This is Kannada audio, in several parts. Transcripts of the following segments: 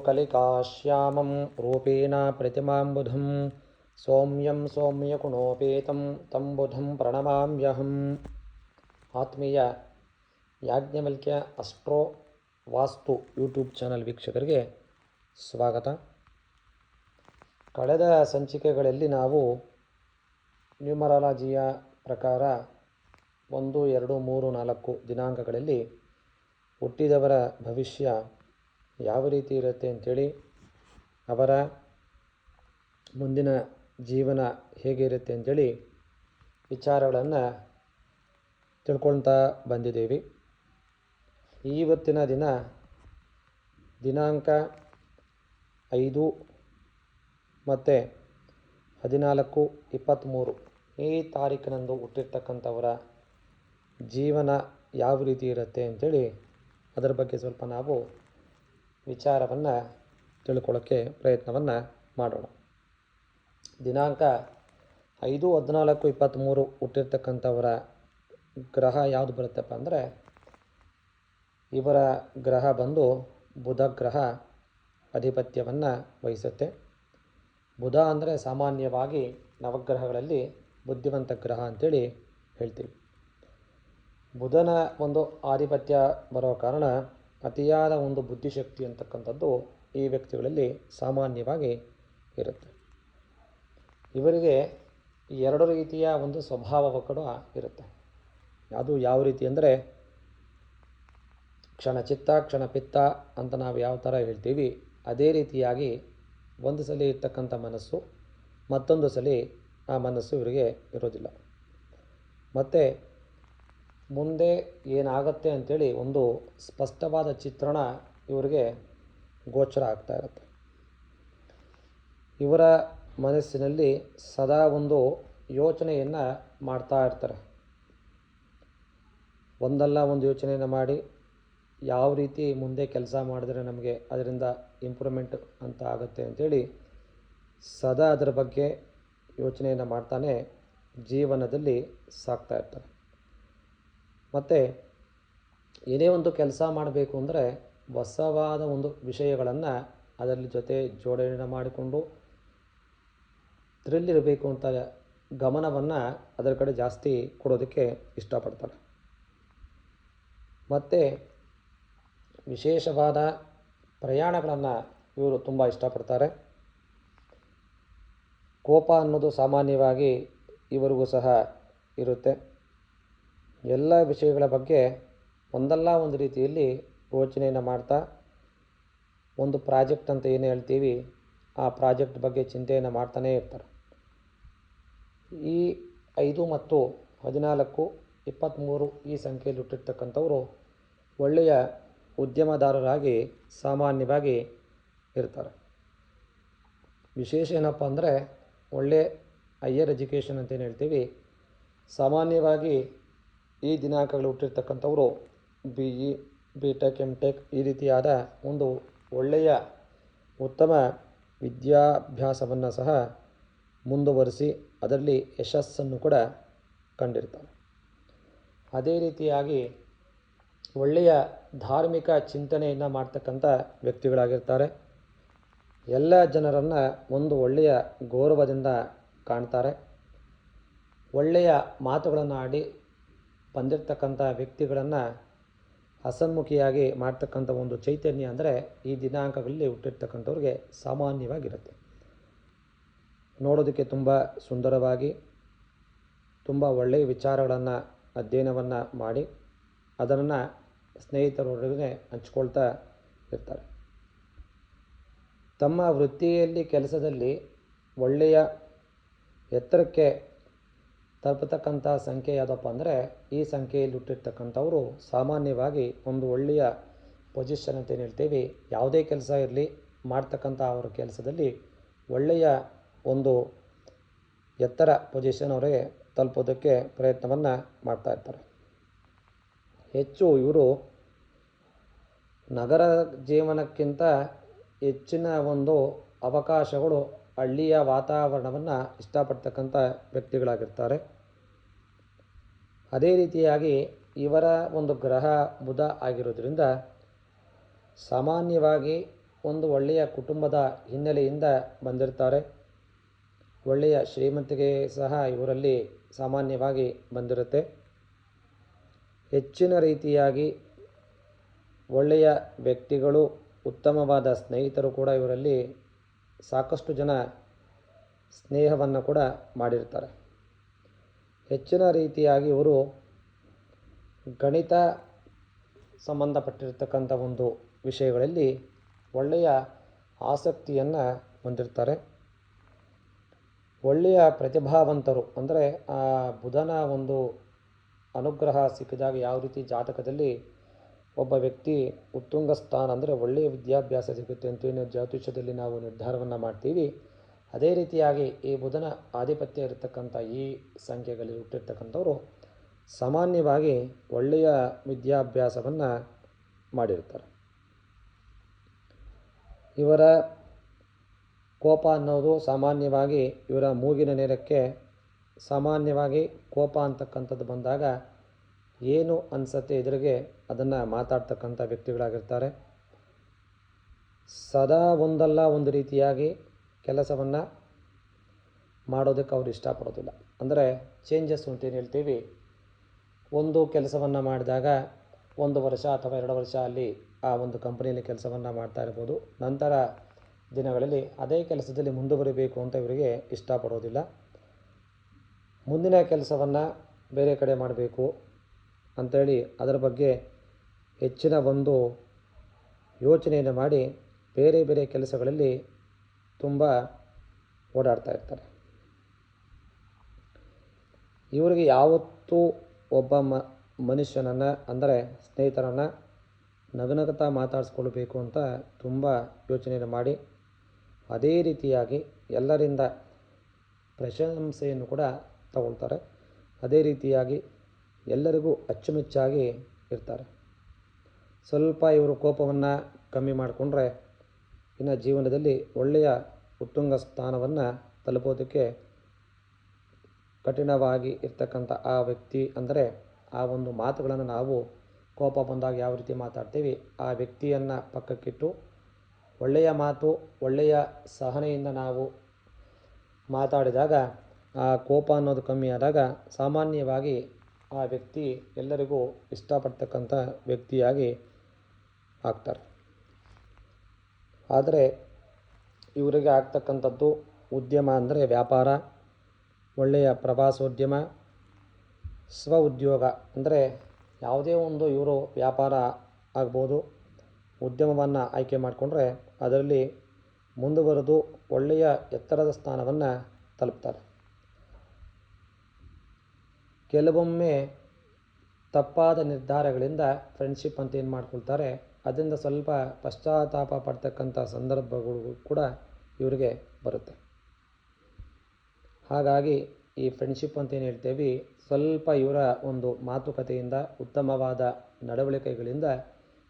ಕಲಿಕಾಶ್ಯಾಮಂ ರೂಪೇಣ ಪ್ರತಿಮಾಂಬುಧಂ ಸೌಮ್ಯಂ ಸೌಮ್ಯಗುಣೋಪೇತಂ ತಂ ಬುಧಂ ಪ್ರಣಮಾಮ್ಯಹಂ ಆತ್ಮೀಯ Yajnavalkya astro vastu YouTube channel ವೀಕ್ಷಕರಿಗೆ ಸ್ವಾಗತ. ಕಳೆದ ಸಂಚಿಕೆಗಳಲ್ಲಿ ನಾವು ನ್ಯೂಮರಾಲಜಿಯ ಪ್ರಕಾರ ಒಂದು, ಎರಡು, ಮೂರು, ನಾಲ್ಕು ದಿನಾಂಕಗಳಲ್ಲಿ ಹುಟ್ಟಿದವರ ಭವಿಷ್ಯ ಯಾವ ರೀತಿ ಇರುತ್ತೆ ಅಂಥೇಳಿ ಅವರ ಮುಂದಿನ ಜೀವನ ಹೇಗೆ ಇರುತ್ತೆ ಅಂಥೇಳಿ ವಿಚಾರಗಳನ್ನು ತಿಳ್ಕೊಳ್ತಾ ಬಂದಿದ್ದೀವಿ. ಇವತ್ತಿನ ದಿನ ದಿನಾಂಕ ಐದು ಮತ್ತು ಹದಿನಾಲ್ಕು ಇಪ್ಪತ್ತ್ಮೂರು ಈ ತಾರೀಕಿನಂದು ಹುಟ್ಟಿರ್ತಕ್ಕಂಥವರ ಜೀವನ ಯಾವ ರೀತಿ ಇರುತ್ತೆ ಅಂಥೇಳಿ ಅದರ ಬಗ್ಗೆ ಸ್ವಲ್ಪ ನಾವು ವಿಚಾರವನ್ನು ತಿಳ್ಕೊಳ್ಳೋಕ್ಕೆ ಪ್ರಯತ್ನವನ್ನು ಮಾಡೋಣ. ದಿನಾಂಕ ಐದು ಹದಿನಾಲ್ಕು ಇಪ್ಪತ್ತ್ಮೂರು ಹುಟ್ಟಿರ್ತಕ್ಕಂಥವರ ಗ್ರಹ ಯಾವುದು ಬರುತ್ತಪ್ಪ ಅಂದರೆ, ಇವರ ಗ್ರಹ ಬಂದು ಬುಧ ಗ್ರಹ ಆಧಿಪತ್ಯವನ್ನು ವಹಿಸುತ್ತೆ. ಬುಧ ಅಂದರೆ ಸಾಮಾನ್ಯವಾಗಿ ನವಗ್ರಹಗಳಲ್ಲಿ ಬುದ್ಧಿವಂತ ಗ್ರಹ ಅಂತೇಳಿ ಹೇಳ್ತೀವಿ. ಬುಧನ ಒಂದು ಆಧಿಪತ್ಯ ಬರೋ ಕಾರಣ ಅತಿಯಾದ ಒಂದು ಬುದ್ಧಿಶಕ್ತಿ ಅಂತಕ್ಕಂಥದ್ದು ಈ ವ್ಯಕ್ತಿಗಳಲ್ಲಿ ಸಾಮಾನ್ಯವಾಗಿ ಇರುತ್ತೆ. ಇವರಿಗೆ ಎರಡು ರೀತಿಯ ಒಂದು ಸ್ವಭಾವ ಕೂಡ ಇರುತ್ತೆ. ಅದು ಯಾವ ರೀತಿ ಅಂದರೆ ಕ್ಷಣಚಿತ್ತ ಕ್ಷಣಪಿತ್ತ ಅಂತ ನಾವು ಯಾವ ಥರ ಹೇಳ್ತೀವಿ, ಅದೇ ರೀತಿಯಾಗಿ ಒಂದು ಸಲ ಇರ್ತಕ್ಕಂಥ ಮನಸ್ಸು, ಮತ್ತೊಂದು ಸಲ ಆ ಮನಸ್ಸು ಇವರಿಗೆ ಇರೋದಿಲ್ಲ. ಮತ್ತು ಮುಂದೆ ಏನಾಗುತ್ತೆ ಅಂಥೇಳಿ ಒಂದು ಸ್ಪಷ್ಟವಾದ ಚಿತ್ರಣ ಇವರಿಗೆ ಗೋಚರ ಆಗ್ತಾ ಇರುತ್ತೆ. ಇವರ ಮನಸ್ಸಿನಲ್ಲಿ ಸದಾ ಒಂದು ಯೋಚನೆಯನ್ನು ಮಾಡ್ತಾ ಇರ್ತಾರೆ. ಒಂದಲ್ಲ ಒಂದು ಯೋಚನೆಯನ್ನು ಮಾಡಿ ಯಾವ ರೀತಿ ಮುಂದೆ ಕೆಲಸ ಮಾಡಿದ್ರೆ ನಮಗೆ ಅದರಿಂದ ಇಂಪ್ರೂವ್ಮೆಂಟ್ ಅಂತ ಆಗುತ್ತೆ ಅಂಥೇಳಿ ಸದಾ ಅದರ ಬಗ್ಗೆ ಯೋಚನೆಯನ್ನು ಮಾಡ್ತಾನೆ ಜೀವನದಲ್ಲಿ ಸಾಕ್ತಾ ಇರ್ತಾರೆ. ಮತ್ತು ಏನೇ ಒಂದು ಕೆಲಸ ಮಾಡಬೇಕು ಅಂದರೆ ಹೊಸವಾದ ಒಂದು ವಿಷಯಗಳನ್ನು ಅದರಲ್ಲಿ ಜೊತೆ ಜೋಡಣೆ ಮಾಡಿಕೊಂಡು ಥ್ರಿಲ್ ಇರಬೇಕು ಅಂತ ಗಮನವನ್ನು ಅದರ ಕಡೆ ಜಾಸ್ತಿ ಕೊಡೋದಕ್ಕೆ ಇಷ್ಟಪಡ್ತಾರೆ. ಮತ್ತು ವಿಶೇಷವಾದ ಪ್ರಯಾಣಗಳನ್ನು ಇವರು ತುಂಬ ಇಷ್ಟಪಡ್ತಾರೆ. ಕೋಪ ಅನ್ನೋದು ಸಾಮಾನ್ಯವಾಗಿ ಇವರಿಗೂ ಸಹ ಇರುತ್ತೆ. ಎಲ್ಲ ವಿಷಯಗಳ ಬಗ್ಗೆ ಒಂದಲ್ಲ ಒಂದು ರೀತಿಯಲ್ಲಿ ಯೋಚನೆಯನ್ನು ಮಾಡ್ತಾ ಒಂದು ಪ್ರಾಜೆಕ್ಟ್ ಅಂತ ಏನು ಹೇಳ್ತೀವಿ, ಆ ಪ್ರಾಜೆಕ್ಟ್ ಬಗ್ಗೆ ಚಿಂತೆಯನ್ನು ಮಾಡ್ತಾನೇ ಇರ್ತಾರೆ. ಈ ಐದು ಮತ್ತು ಹದಿನಾಲ್ಕು ಇಪ್ಪತ್ತ್ಮೂರು ಈ ಸಂಖ್ಯೆಯಲ್ಲಿ ಹುಟ್ಟಿರ್ತಕ್ಕಂಥವರು ಒಳ್ಳೆಯ ಉದ್ಯಮದಾರರಾಗಿ ಸಾಮಾನ್ಯವಾಗಿ ಇರ್ತಾರೆ. ವಿಶೇಷ ಏನಪ್ಪ ಅಂದರೆ ಒಳ್ಳೆಯ ಹೈಯರ್ ಎಜುಕೇಷನ್ ಅಂತೇನು ಹೇಳ್ತೀವಿ, ಸಾಮಾನ್ಯವಾಗಿ ಈ ದಿನಾಂಕಗಳು ಹುಟ್ಟಿರ್ತಕ್ಕಂಥವರು B E B Tech M Tech ಈ ರೀತಿಯಾದ ಒಂದು ಒಳ್ಳೆಯ ಉತ್ತಮ ವಿದ್ಯಾಭ್ಯಾಸವನ್ನು ಸಹ ಮುಂದುವರಿಸಿ ಅದರಲ್ಲಿ ಯಶಸ್ಸನ್ನು ಕೂಡ ಕಂಡಿರ್ತಾರೆ. ಅದೇ ರೀತಿಯಾಗಿ ಒಳ್ಳೆಯ ಧಾರ್ಮಿಕ ಚಿಂತನೆಯನ್ನು ಮಾಡ್ತಕ್ಕಂಥ ವ್ಯಕ್ತಿಗಳಾಗಿರ್ತಾರೆ. ಎಲ್ಲ ಜನರನ್ನು ಒಂದು ಒಳ್ಳೆಯ ಗೌರವದಿಂದ ಕಾಣ್ತಾರೆ. ಒಳ್ಳೆಯ ಮಾತುಗಳನ್ನು ಆಡಿ ಬಂದಿರತಕ್ಕಂಥ ವ್ಯಕ್ತಿಗಳನ್ನು ಅಸನ್ಮುಖಿಯಾಗಿ ಮಾಡ್ತಕ್ಕಂಥ ಒಂದು ಚೈತನ್ಯ ಅಂದರೆ ಈ ದಿನಾಂಕಗಳಲ್ಲಿ ಹುಟ್ಟಿರ್ತಕ್ಕಂಥವ್ರಿಗೆ ಸಾಮಾನ್ಯವಾಗಿರುತ್ತೆ. ನೋಡೋದಕ್ಕೆ ತುಂಬ ಸುಂದರವಾಗಿ, ತುಂಬ ಒಳ್ಳೆಯ ವಿಚಾರಗಳನ್ನು, ಅಧ್ಯಯನವನ್ನು ಮಾಡಿ ಅದನ್ನು ಸ್ನೇಹಿತರೊಡನೆ ಹಂಚ್ಕೊಳ್ತಾ ಇರ್ತಾರೆ. ತಮ್ಮ ವೃತ್ತಿಯಲ್ಲಿ, ಕೆಲಸದಲ್ಲಿ ಒಳ್ಳೆಯ ಎತ್ತರಕ್ಕೆ ತಲುಪತಕ್ಕಂಥ ಸಂಖ್ಯೆ ಯಾವುದಪ್ಪ ಅಂದರೆ ಈ ಸಂಖ್ಯೆಯಲ್ಲಿ ಹುಟ್ಟಿರ್ತಕ್ಕಂಥವರು ಸಾಮಾನ್ಯವಾಗಿ ಒಂದು ಒಳ್ಳೆಯ ಪೊಸಿಷನ್ ಅಂತ ಏನು ಹೇಳ್ತೀವಿ, ಯಾವುದೇ ಕೆಲಸ ಇರಲಿ, ಮಾಡ್ತಕ್ಕಂಥ ಅವರ ಕೆಲಸದಲ್ಲಿ ಒಳ್ಳೆಯ ಒಂದು ಎತ್ತರ ಪೊಸಿಷನ್ ಅವರಿಗೆ ತಲುಪೋದಕ್ಕೆ ಪ್ರಯತ್ನವನ್ನು ಮಾಡ್ತಾ ಇರ್ತಾರೆ. ಹೆಚ್ಚು ಇವರು ನಗರ ಜೀವನಕ್ಕಿಂತ ಹೆಚ್ಚಿನ ಒಂದು ಅವಕಾಶಗಳು ಹಳ್ಳಿಯ ವಾತಾವರಣವನ್ನು ಇಷ್ಟಪಡ್ತಕ್ಕಂಥ ವ್ಯಕ್ತಿಗಳಾಗಿರ್ತಾರೆ. ಅದೇ ರೀತಿಯಾಗಿ ಇವರ ಒಂದು ಗ್ರಹ ಬುಧ ಆಗಿರೋದ್ರಿಂದ ಸಾಮಾನ್ಯವಾಗಿ ಒಂದು ಒಳ್ಳೆಯ ಕುಟುಂಬದ ಹಿನ್ನೆಲೆಯಿಂದ ಬಂದಿರ್ತಾರೆ. ಒಳ್ಳೆಯ ಶ್ರೀಮಂತಿಕೆ ಸಹ ಇವರಲ್ಲಿ ಸಾಮಾನ್ಯವಾಗಿ ಬಂದಿರುತ್ತೆ. ಹೆಚ್ಚಿನ ರೀತಿಯಾಗಿ ಒಳ್ಳೆಯ ವ್ಯಕ್ತಿಗಳು, ಉತ್ತಮವಾದ ಸ್ನೇಹಿತರು ಕೂಡ ಇವರಲ್ಲಿ ಸಾಕಷ್ಟು ಜನ ಸ್ನೇಹವನ್ನು ಕೂಡ ಮಾಡಿರ್ತಾರೆ. ಹೆಚ್ಚಿನ ರೀತಿಯಾಗಿ ಇವರು ಗಣಿತ ಸಂಬಂಧಪಟ್ಟಿರ್ತಕ್ಕಂಥ ಒಂದು ವಿಷಯಗಳಲ್ಲಿ ಒಳ್ಳೆಯ ಆಸಕ್ತಿಯನ್ನು ಹೊಂದಿರ್ತಾರೆ. ಒಳ್ಳೆಯ ಪ್ರತಿಭಾವಂತರು ಅಂದರೆ ಆ ಬುಧನ ಒಂದು ಅನುಗ್ರಹ ಸಿಕ್ಕಿದಾಗ ಯಾವ ರೀತಿ ಜಾತಕದಲ್ಲಿ ಒಬ್ಬ ವ್ಯಕ್ತಿ ಉತ್ತುಂಗ ಸ್ಥಾನ ಅಂದರೆ ಒಳ್ಳೆಯ ವಿದ್ಯಾಭ್ಯಾಸ ಸಿಗುತ್ತೆ ಅಂತೇಳಿ ಜ್ಯೋತಿಷ್ಯದಲ್ಲಿ ನಾವು ನಿರ್ಧಾರವನ್ನು ಮಾಡ್ತೀವಿ. ಅದೇ ರೀತಿಯಾಗಿ ಈ ಬುಧನ ಆಧಿಪತ್ಯ ಇರತಕ್ಕಂಥ ಈ ಸಂಖ್ಯೆಗಳಲ್ಲಿ ಹುಟ್ಟಿರ್ತಕ್ಕಂಥವರು ಸಾಮಾನ್ಯವಾಗಿ ಒಳ್ಳೆಯ ವಿದ್ಯಾಭ್ಯಾಸವನ್ನು ಮಾಡಿರ್ತಾರೆ. ಇವರ ಕೋಪ ಅನ್ನೋದು ಸಾಮಾನ್ಯವಾಗಿ ಇವರ ಮೂಗಿನ ನೇರಕ್ಕೆ ಸಾಮಾನ್ಯವಾಗಿ ಕೋಪ ಅಂತಕ್ಕಂಥದ್ದು ಬಂದಾಗ ಏನು ಅನಿಸತ್ತೆ ಎದುರಿಗೆ ಅದನ್ನು ಮಾತಾಡ್ತಕ್ಕಂಥ ವ್ಯಕ್ತಿಗಳಾಗಿರ್ತಾರೆ. ಸದಾ ಒಂದಲ್ಲ ಒಂದು ರೀತಿಯಾಗಿ ಕೆಲಸವನ್ನು ಮಾಡೋದಕ್ಕೆ ಅವರು ಇಷ್ಟಪಡೋದಿಲ್ಲ. ಅಂದರೆ ಚೇಂಜಸ್ ಅಂತ ಏನು ಹೇಳ್ತೀವಿ? ಒಂದು ಕೆಲಸವನ್ನು ಮಾಡಿದಾಗ ಒಂದು ವರ್ಷ ಅಥವಾ ಎರಡು ವರ್ಷ ಅಲ್ಲಿ ಆ ಒಂದು ಕಂಪನಿಯಲ್ಲಿ ಕೆಲಸವನ್ನು ಮಾಡ್ತಾ ಇರ್ಬೋದು. ನಂತರ ದಿನಗಳಲ್ಲಿ ಅದೇ ಕೆಲಸದಲ್ಲಿ ಮುಂದುವರಿಬೇಕು ಅಂತ ಇವರಿಗೆ ಇಷ್ಟಪಡೋದಿಲ್ಲ. ಮುಂದಿನ ಕೆಲಸವನ್ನು ಬೇರೆ ಕಡೆ ಮಾಡಬೇಕು. ಅಂಥೇಳಿ ಅದರ ಬಗ್ಗೆ ಹೆಚ್ಚಿನ ಒಂದು ಯೋಚನೆಯನ್ನು ಮಾಡಿ ಬೇರೆ ಬೇರೆ ಕೆಲಸಗಳಲ್ಲಿ ತುಂಬ ಓಡಾಡ್ತಾ ಇರ್ತಾರೆ. ಇವರಿಗೆ ಯಾವತ್ತೂ ಒಬ್ಬ ಮ, ಮನುಷ್ಯನನ್ನು ಅಂದರೆ ಸ್ನೇಹಿತರನ್ನು ನಗುನಗತ ಮಾತಾಡಿಸ್ಕೊಳ್ಬೇಕು ಅಂತ ತುಂಬ ಯೋಚನೆಯನ್ನು ಮಾಡಿ ಅದೇ ರೀತಿಯಾಗಿ ಎಲ್ಲರಿಂದ ಪ್ರಶಂಸೆಯನ್ನು ಕೂಡ ತಗೊಳ್ತಾರೆ. ಅದೇ ರೀತಿಯಾಗಿ ಎಲ್ಲರಿಗೂ ಅಚ್ಚುಮೆಚ್ಚಾಗಿ ಇರ್ತಾರೆ. ಸ್ವಲ್ಪ ಇವರು ಕೋಪವನ್ನು ಕಮ್ಮಿ ಮಾಡಿಕೊಂಡ್ರೆ ಇನ್ನು ಜೀವನದಲ್ಲಿ ಒಳ್ಳೆಯ ಉತ್ತುಂಗ ಸ್ಥಾನವನ್ನು ತಲುಪೋದಕ್ಕೆ ಕಠಿಣವಾಗಿ ಇರ್ತಕ್ಕಂಥ ಆ ವ್ಯಕ್ತಿ ಅಂದರೆ ಆ ಒಂದು ಮಾತುಗಳನ್ನು ನಾವು ಕೋಪ ಬಂದಾಗ ಯಾವ ರೀತಿ ಮಾತಾಡ್ತೀವಿ, ಆ ವ್ಯಕ್ತಿಯನ್ನು ಪಕ್ಕಕ್ಕಿಟ್ಟು ಒಳ್ಳೆಯ ಮಾತು, ಒಳ್ಳೆಯ ಸಹನೆಯಿಂದ ನಾವು ಮಾತಾಡಿದಾಗ ಆ ಕೋಪ ಅನ್ನೋದು ಕಮ್ಮಿ ಆದಾಗ ಸಾಮಾನ್ಯವಾಗಿ ಆ ವ್ಯಕ್ತಿ ಎಲ್ಲರಿಗೂ ಇಷ್ಟಪಡ್ತಕ್ಕಂಥ ವ್ಯಕ್ತಿಯಾಗಿ ಆಗ್ತಾರೆ. ಆದರೆ ಇವರಿಗೆ ಆಗ್ತಕ್ಕಂಥದ್ದು ಉದ್ಯಮ ಅಂದರೆ ವ್ಯಾಪಾರ, ಒಳ್ಳೆಯ ಪ್ರವಾಸೋದ್ಯಮ, ಸ್ವ ಉದ್ಯೋಗ. ಅಂದರೆ ಯಾವುದೇ ಒಂದು ಇವರು ವ್ಯಾಪಾರ ಆಗ್ಬೋದು, ಉದ್ಯಮವನ್ನು ಆಯ್ಕೆ ಮಾಡಿಕೊಂಡ್ರೆ ಅದರಲ್ಲಿ ಮುಂದುವರೆದು ಒಳ್ಳೆಯ ಎತ್ತರದ ಸ್ಥಾನವನ್ನು ತಲುಪ್ತಾರೆ. ಕೆಲವೊಮ್ಮೆ ತಪ್ಪಾದ ನಿರ್ಧಾರಗಳಿಂದ ಫ್ರೆಂಡ್ಶಿಪ್ ಅಂತ ಏನು ಮಾಡ್ಕೊಳ್ತಾರೆ, ಅದರಿಂದ ಸ್ವಲ್ಪ ಪಶ್ಚಾತ್ತಾಪ ಪಡ್ತಕ್ಕಂಥ ಸಂದರ್ಭಗಳು ಕೂಡ ಇವರಿಗೆ ಬರುತ್ತೆ. ಹಾಗಾಗಿ ಈ ಫ್ರೆಂಡ್ಶಿಪ್ ಅಂತ ಏನು ಹೇಳ್ತೇವೆ, ಸ್ವಲ್ಪ ಇವರ ಒಂದು ಮಾತುಕತೆಯಿಂದ, ಉತ್ತಮವಾದ ನಡವಳಿಕೆಗಳಿಂದ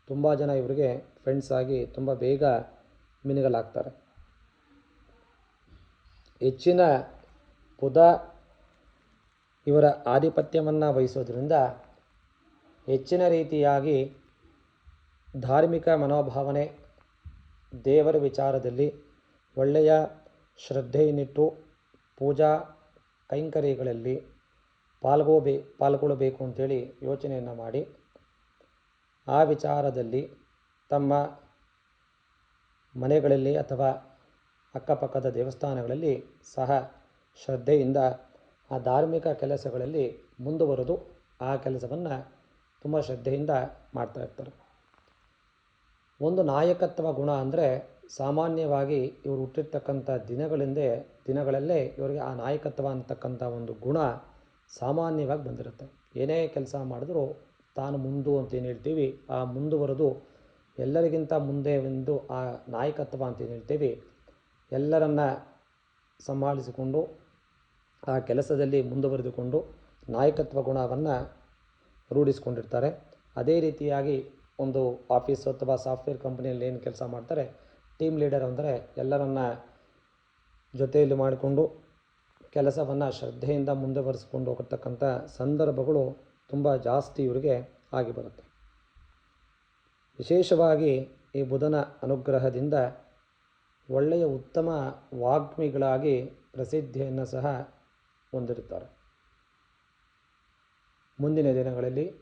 ತುಂಬ ಜನ ಇವರಿಗೆ ಫ್ರೆಂಡ್ಸ್ ಆಗಿ ತುಂಬ ಬೇಗ ಮಿನುಗಲಾಗ್ತಾರೆ. ಹೆಚ್ಚಿನ ಬುಧ ಇವರ ಆಧಿಪತ್ಯವನ್ನು ವಹಿಸೋದ್ರಿಂದ ಹೆಚ್ಚಿನ ರೀತಿಯಾಗಿ ಧಾರ್ಮಿಕ ಮನೋಭಾವನೆ ದೇವರ ವಿಚಾರದಲ್ಲಿ ಒಳ್ಳೆಯ ಶ್ರದ್ಧೆಯನ್ನಿಟ್ಟು ಪೂಜಾ ಕೈಂಕರ್ಯಗಳಲ್ಲಿ ಪಾಲ್ಗೋಬೇ, ಪಾಲ್ಗೊಳ್ಳಬೇಕು ಅಂತೇಳಿ ಯೋಚನೆಯನ್ನು ಮಾಡಿ ಆ ವಿಚಾರದಲ್ಲಿ ತಮ್ಮ ಮನೆಗಳಲ್ಲಿ ಅಥವಾ ಅಕ್ಕಪಕ್ಕದ ದೇವಸ್ಥಾನಗಳಲ್ಲಿ ಸಹ ಶ್ರದ್ಧೆಯಿಂದ ಆ ಧಾರ್ಮಿಕ ಕೆಲಸಗಳಲ್ಲಿ ಮುಂದುವರೆದು ಆ ಕೆಲಸವನ್ನು ತುಂಬ ಶ್ರದ್ಧೆಯಿಂದ ಮಾಡ್ತಾ ಇರ್ತಾರೆ. ಒಂದು ನಾಯಕತ್ವ ಗುಣ ಅಂದರೆ ಸಾಮಾನ್ಯವಾಗಿ ಇವರು ಹುಟ್ಟಿರ್ತಕ್ಕಂಥ ದಿನಗಳಿಂದೇ ದಿನಗಳಲ್ಲೇ ಇವರಿಗೆ ಆ ನಾಯಕತ್ವ ಅಂತಕ್ಕಂಥ ಒಂದು ಗುಣ ಸಾಮಾನ್ಯವಾಗಿ ಬಂದಿರುತ್ತೆ. ಏನೇ ಕೆಲಸ ಮಾಡಿದ್ರೂ ತಾನು ಮುಂದು ಅಂತ ಏನು ಹೇಳ್ತೀವಿ, ಆ ಮುಂದುವರೆದು ಎಲ್ಲರಿಗಿಂತ ಮುಂದೆ ಒಂದು ಆ ನಾಯಕತ್ವ ಅಂತ ಏನು ಹೇಳ್ತೀವಿ, ಎಲ್ಲರನ್ನ ಸಂಭಾಳಿಸಿಕೊಂಡು ಆ ಕೆಲಸದಲ್ಲಿ ಮುಂದುವರೆದುಕೊಂಡು ನಾಯಕತ್ವ ಗುಣವನ್ನು ರೂಢಿಸ್ಕೊಂಡಿರ್ತಾರೆ. ಅದೇ ರೀತಿಯಾಗಿ ಒಂದು ಆಫೀಸ್ ಅಥವಾ ಸಾಫ್ಟ್ವೇರ್ ಕಂಪ್ನಿಯಲ್ಲಿ ಏನು ಕೆಲಸ ಮಾಡ್ತಾರೆ, ಟೀಮ್ ಲೀಡರ್ ಅಂದರೆ ಎಲ್ಲರನ್ನ ಜೊತೆಯಲ್ಲಿ ಮಾಡಿಕೊಂಡು ಕೆಲಸವನ್ನು ಶ್ರದ್ಧೆಯಿಂದ ಮುಂದುವರಿಸಿಕೊಂಡು ಹೋಗತಕ್ಕಂಥ ಸಂದರ್ಭಗಳು ತುಂಬ ಜಾಸ್ತಿ ಇವರಿಗೆ ಆಗಿ ಬರುತ್ತೆ. ವಿಶೇಷವಾಗಿ ಈ ಬುಧನ ಅನುಗ್ರಹದಿಂದ ಒಳ್ಳೆಯ ಉತ್ತಮ ವಾಗ್ಮಿಗಳಾಗಿ ಪ್ರಸಿದ್ಧಿಯನ್ನು ಸಹ ಹೊಂದಿರುತ್ತಾರೆ. ಮುಂದಿನ ದಿನಗಳಲ್ಲಿ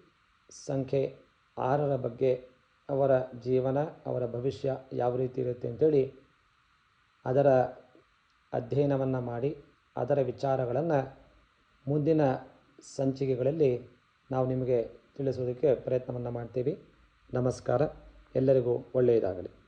ಸಂಖ್ಯೆ ಆರರ ಬಗ್ಗೆ ಅವರ ಜೀವನ, ಅವರ ಭವಿಷ್ಯ ಯಾವ ರೀತಿ ಇರುತ್ತೆ ಅಂತೇಳಿ ಅದರ ಅಧ್ಯಯನವನ್ನು ಮಾಡಿ ಅದರ ವಿಚಾರಗಳನ್ನು ಮುಂದಿನ ಸಂಚಿಕೆಗಳಲ್ಲಿ ನಾವು ನಿಮಗೆ ತಿಳಿಸೋದಕ್ಕೆ ಪ್ರಯತ್ನವನ್ನು ಮಾಡ್ತೀವಿ. ನಮಸ್ಕಾರ. ಎಲ್ಲರಿಗೂ ಒಳ್ಳೆಯದಾಗಲಿ.